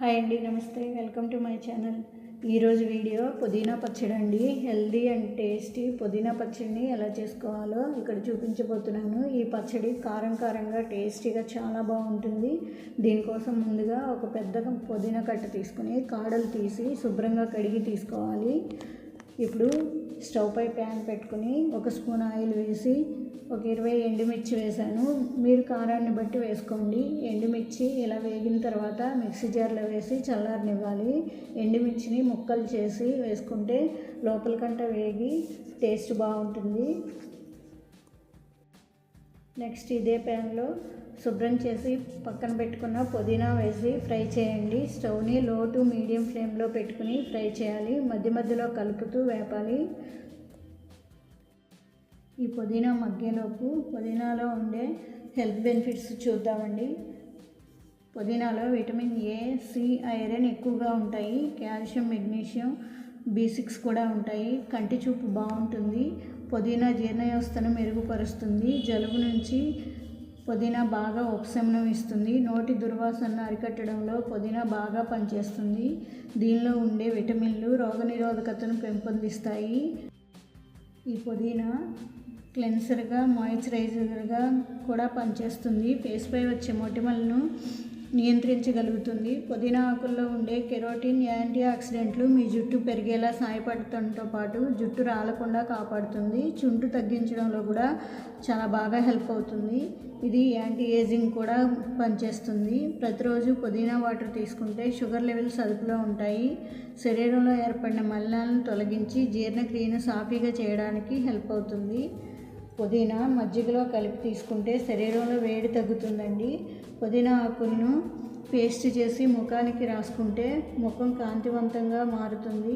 Hi అండి నమస్తే. Welcome to my channel. ఈరోజు వీడియో పుదీనా పచ్చడి అండి. హెల్దీ అండ్ టేస్టీ పుదీనా పచ్చడిని ఎలా చేసుకోవాలో ఇక్కడ చూపించబోతున్నాను. ఈ పచ్చడి కారం కారంగా టేస్టీగా చాలా బాగుంటుంది. దీనికోసం ముందుగా ఒక పెద్ద పుదీనా కట్ట తీసుకుని కాడలు తీసి శుభ్రంగా కడిగి తీసుకోవాలి. ఇప్పుడు స్టవ్ పై ప్యాన్ పెట్టుకుని ఒక స్పూన్ ఆయిల్ వేసి ఒక ఇరవై ఎండుమిర్చి వేసాను. మీరు కారాన్ని బట్టి వేసుకోండి. ఎండుమిర్చి ఇలా వేగిన తర్వాత మిక్సీ జార్లో వేసి చల్లారనివ్వాలి. ఎండుమిర్చిని ముక్కలు చేసి వేసుకుంటే లోపల కంట వేగి టేస్ట్ బాగుంటుంది. నెక్స్ట్ ఇదే ప్యాన్లో శుభ్రం చేసి పక్కన పెట్టుకున్న పుదీనా వేసి ఫ్రై చేయండి. స్టవ్ని లో టు మీడియం ఫ్లేమ్లో పెట్టుకుని ఫ్రై చేయాలి. మధ్య మధ్యలో కలుపుతూ వేపాలి. ఈ పుదీనా మగ్గేలోపు పుదీనాలో ఉండే హెల్త్ బెనిఫిట్స్ చూద్దామండి. పుదీనాలో విటమిన్ ఏ సి ఐరన్ ఎక్కువగా ఉంటాయి. కాల్షియం మెగ్నీషియం బి సిక్స్ కూడా ఉంటాయి. కంటి చూపు బాగుంటుంది. పుదీనా జీర్ణ వ్యవస్థను మెరుగుపరుస్తుంది. జలుబు నుంచి పుదీనా బాగా ఉపశమనం ఇస్తుంది నోటి దుర్వాసనను అరికట్టడంలో పుదీనా బాగా పనిచేస్తుంది. దీనిలో ఉండే విటమిన్లు రోగనిరోధకతను పెంపొందిస్తాయి. ఈ పుదీనా క్లెన్సర్గా మాయిశ్చరైజర్గా కూడా పనిచేస్తుంది. ఫేస్పై వచ్చే మొటిమలను నియంత్రించగలుగుతుంది. పుదీనా ఆకుల్లో ఉండే కెరోటిన్ యాంటీ ఆక్సిడెంట్లు మీ జుట్టు పెరిగేలా సహాయపడటంతో పాటు జుట్టు రాలకుండా కాపాడుతుంది. చుంటు తగ్గించడంలో కూడా చాలా బాగా హెల్ప్ అవుతుంది. ఇది యాంటీ ఏజింగ్ కూడా పనిచేస్తుంది. ప్రతిరోజు పుదీనా వాటర్ తీసుకుంటే షుగర్ లెవెల్స్ అదుపులో ఉంటాయి. శరీరంలో ఏర్పడిన మలినాలను తొలగించి జీర్ణక్రియను సాఫీగా చేయడానికి హెల్ప్ అవుతుంది. పుదీనా మజ్జిగలో కలిపి తీసుకుంటే శరీరంలో వేడి తగ్గుతుందండి. పుదీనా ఆకులను పేస్ట్ చేసి ముఖానికి రాసుకుంటే ముఖం కాంతివంతంగా మారుతుంది.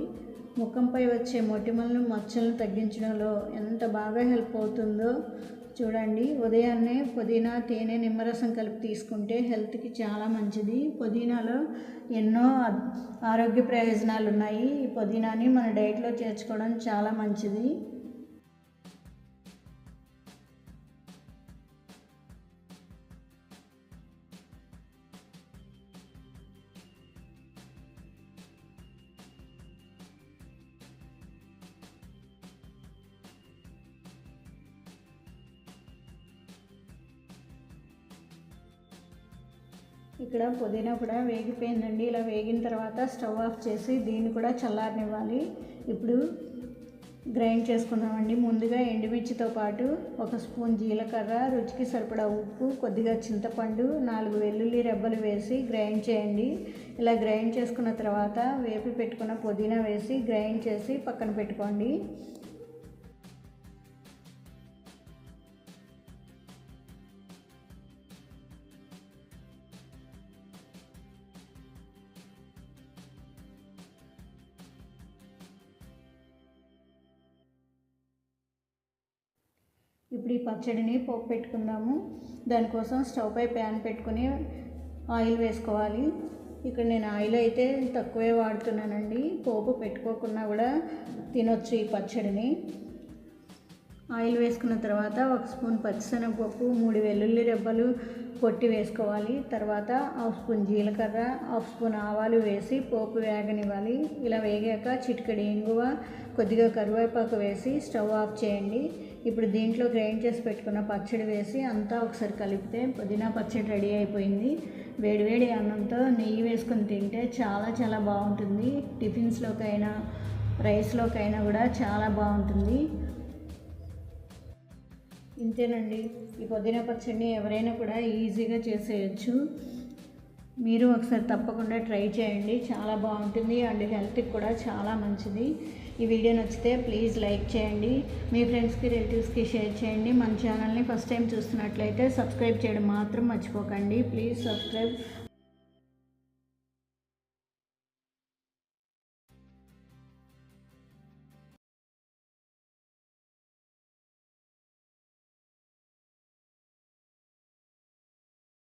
ముఖంపై వచ్చే మొటిమలను మచ్చలను తగ్గించడంలో ఎంత బాగా హెల్ప్ అవుతుందో చూడండి. ఉదయాన్నే పుదీనా తేనె నిమ్మరసం కలిపి తీసుకుంటే హెల్త్కి చాలా మంచిది. పుదీనాలో ఎన్నో ఆరోగ్య ప్రయోజనాలు ఉన్నాయి ఈ పుదీనాని మన డైట్లో చేర్చుకోవడం చాలా మంచిది. ఇక్కడ పుదీనా కూడా వేగిపోయిందండి. ఇలా వేగిన తర్వాత స్టవ్ ఆఫ్ చేసి దీన్ని కూడా చల్లారనివ్వాలి. ఇప్పుడు గ్రైండ్ చేసుకుందామండి. ముందుగా ఎండుమిర్చితో పాటు ఒక స్పూన్ జీలకర్ర రుచికి సరిపడా ఉప్పు కొద్దిగా చింతపండు నాలుగు వెల్లుల్లి రెబ్బలు వేసి గ్రైండ్ చేయండి. ఇలా గ్రైండ్ చేసుకున్న తర్వాత వేపి పెట్టుకున్న పుదీనా వేసి గ్రైండ్ చేసి పక్కన పెట్టుకోండి. ఇప్పుడు ఈ పచ్చడిని పోపు పెట్టుకుందాము. దానికోసం స్టవ్ పై ప్యాన్ పెట్టుకుని ఆయిల్ వేసుకోవాలి. ఇక్కడ నేను ఆయిల్ అయితే తక్కువే వాడుతున్నానండి. పోపు పెట్టుకోకుండా కూడా తినొచ్చు ఈ పచ్చడిని. ఆయిల్ వేసుకున్న తర్వాత ఒక స్పూన్ పచ్చిశనగపప్పు మూడు వెల్లుల్లి రెబ్బలు కొట్టి వేసుకోవాలి. తర్వాత హాఫ్ స్పూన్ జీలకర్ర హాఫ్ స్పూన్ ఆవాలు వేసి పోపు వేగనివ్వాలి. ఇలా వేగాక చిటికడి ఇంగువ కొద్దిగా కరివేపాకు వేసి స్టవ్ ఆఫ్ చేయండి. ఇప్పుడు దీంట్లో గ్రైండ్ చేసి పెట్టుకున్న పచ్చడి వేసి అంతా ఒకసారి కలిపితే పుదీనా పచ్చడి రెడీ అయిపోయింది. వేడివేడి అన్నంతో నెయ్యి వేసుకొని తింటే చాలా చాలా బాగుంటుంది. టిఫిన్స్లోకైనా రైస్లోకైనా కూడా చాలా బాగుంటుంది. ఇంతేనండి. ఈ పుదీనా పచ్చడిని ఎవరైనా కూడా ఈజీగా చేసేయచ్చు. మీరు ఒకసారి తప్పకుండా ట్రై చేయండి. చాలా బాగుంటుంది అండ్ హెల్త్కి కూడా చాలా మంచిది. ఈ వీడియో నచ్చితే ప్లీజ్ లైక్ చేయండి. మీ ఫ్రెండ్స్కి రిలేటివ్స్కి షేర్ చేయండి. మన ఛానల్ని ఫస్ట్ టైం చూస్తున్నట్లయితే సబ్స్క్రైబ్ చేయడం మాత్రం మర్చిపోకండి. Please subscribe.